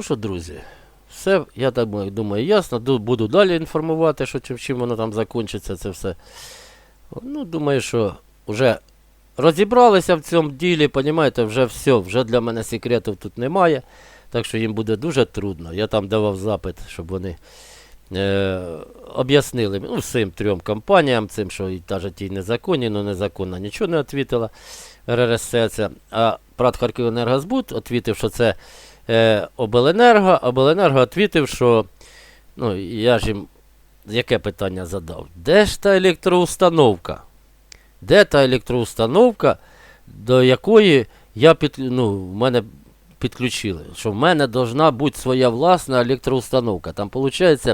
Ну що, друзі, все, я так думаю, ясно. Буду далі інформувати, що чим, чим воно там закінчиться, це все. Ну, думаю, що вже розібралися в цьому ділі, понімаєте, вже все, вже для мене секретів тут немає. Так що їм буде дуже трудно. Я там давав запит, щоб вони е, об'яснили ну, всім трьом компаніям, цим, що і навіть ті незаконні, але незаконно нічого не відповіла РРС. А Прат Харківенергозбуд відповів, що це е, Обленерго. Обленерго відповів, що ну, я ж їм яке питання задав? Де ж та електроустановка? Де та електроустановка, до якої я під, ну, в мене підключили? Що в мене должна бути своя власна електроустановка. Там виходить,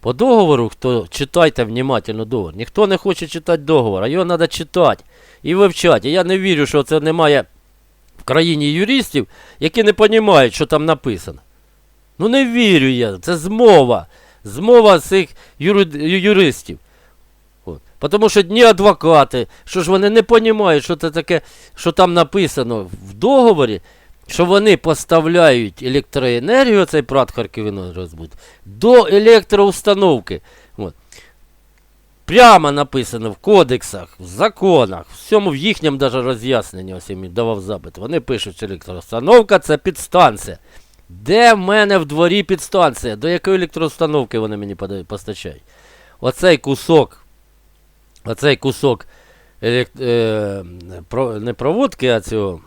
по договору, хто читайте внимательно договор. Ніхто не хоче читати договор, а його треба читати і вивчати. І я не вірю, що це немає в країні юристів, які не розуміють, що там написано. Ну не вірю я. Це змова. Змова цих юри- юристів. От. Тому що дні адвокати, що ж вони не розуміють, що це таке, що там написано в договорі, що вони поставляють електроенергію, цей прат Харківенергозбуд, до електроустановки. От. Прямо написано в кодексах, в законах, всьому в їхньому даже роз'ясненні, ось я давав запит. Вони пишуть, що електроустановка це підстанція. Де в мене в дворі підстанція? До якої електроустановки вони мені постачають? Оцей кусок, оцей кусок елек... е... про... не проводки, а цього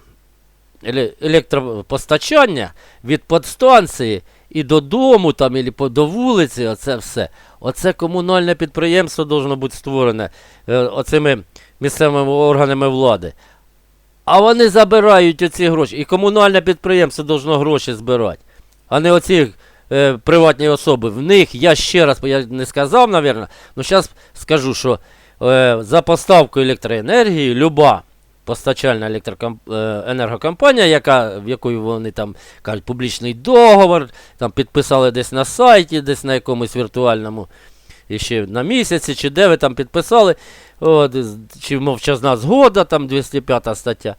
електропостачання від подстанції і додому, там, і до вулиці, оце все. Оце комунальне підприємство должно бути створене е, оцими місцевими органами влади. А вони забирають оці гроші. І комунальне підприємство должно гроші збирати. А не оці е, приватні особи. В них, я ще раз я не сказав, мабуть, але зараз скажу, що е, за поставку електроенергії люба постачальна електроком... е, енергокомпанія, яка, в якої вони там кажуть, публічний договор, там підписали десь на сайті, десь на якомусь віртуальному, і ще на місяці, чи де ви там підписали, от, чи мовчазна згода, там 205 стаття.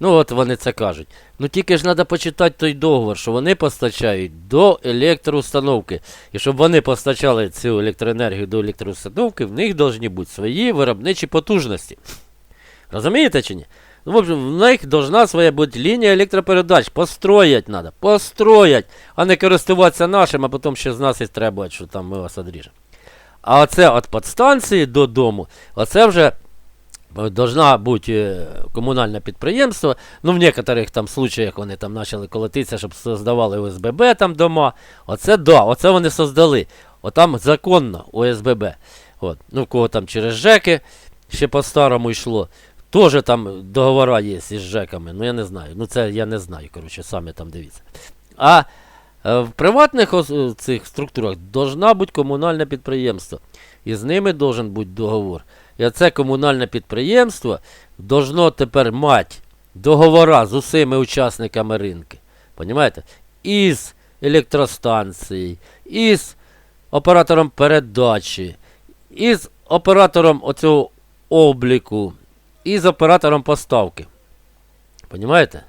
Ну от вони це кажуть. Ну тільки ж треба почитати той договор, що вони постачають до електроустановки. І щоб вони постачали цю електроенергію до електроустановки, в них повинні бути свої виробничі потужності. Розумієте чи ні? Ну, в общем, в них должна своя бути лінія електропередач. Построять треба. Построять, а не користуватися нашим, а потім ще з нас і требувати, що там ми вас одріжемо. А оце від підстанції додому, оце вже е, должна бути е, комунальне підприємство. Ну, в некоторих там случаях вони там почали колотитися, щоб создавали ОСББ там дома. Оце да, оце вони создали. Отам законно ОСББ. От. Ну, в кого там через ЖЕКи ще по-старому йшло. Тоже там договора є із ЖЕКами, ну я не знаю. Ну це я не знаю, коротше, самі там дивіться. А е, в приватних е, цих структурах должна бути комунальне підприємство. І з ними должен бути договор. І це комунальне підприємство должно тепер мати договора з усіма учасниками ринку. Понімаєте? Із електростанції, із оператором передачі, із оператором оцього обліку, і з оператором поставки. Понімаєте?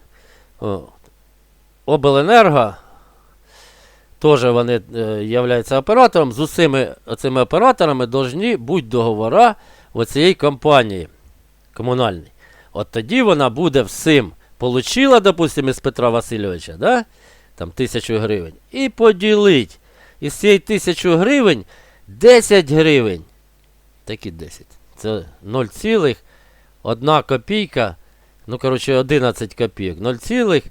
Обленерго теж вони е, являються оператором. З усіми цими операторами повинні бути договора оцієї компанії комунальної. От тоді вона буде всім получила, допустимо, із Петра Васильовича, да? там тисячу гривень, і поділить. Із цієї тисячі гривень 10 гривень. Такі 10. Це 0,1 копійка. Ну, коротше, 11 копійок. 0, цілих,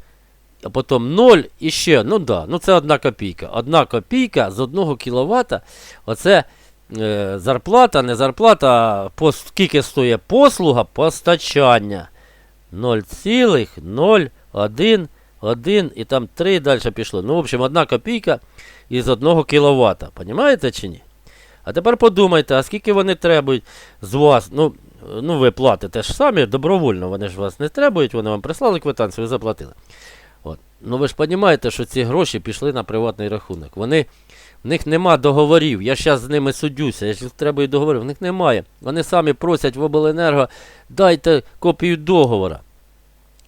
а потім 0 і ще. Ну да, ну це 1 копійка. 1 копійка з 1 кВт. Оце е, зарплата, не зарплата, а пос, скільки стоїть послуга постачання. 0,01 1 і там 3 далі пішло. Ну, в общем, 1 копійка із 1 кВт. Понімаєте чи ні? А тепер подумайте, а скільки вони требують з вас? Ну, ну ви платите ж самі добровольно, вони ж вас не требують, вони вам прислали квитанцію, ви заплатили. От. Ну ви ж розумієте, що ці гроші пішли на приватний рахунок. Вони, в них нема договорів. Я зараз з ними судюся, я ж требую договорів, в них немає. Вони самі просять в обленерго, дайте копію договора.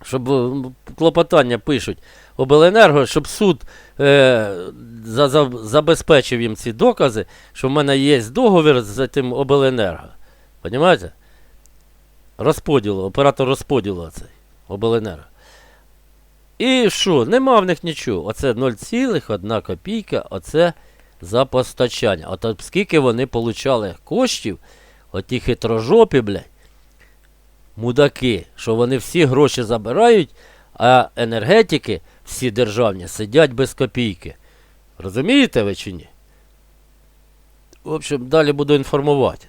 Щоб е, клопотання пишуть. обленерго, щоб суд е, за, за, забезпечив їм ці докази, що в мене є договір з тим обленерго. Понімаєте? Розподілу, оператор розподілу цей обленерго. І що? Нема в них нічого. Оце 0,1 копійка, оце за постачання. От скільки вони получали коштів, оті хитрожопі, блядь, мудаки, що вони всі гроші забирають, а енергетики, всі державні, сидять без копійки. Розумієте ви чи ні? В общем, далі буду інформувати.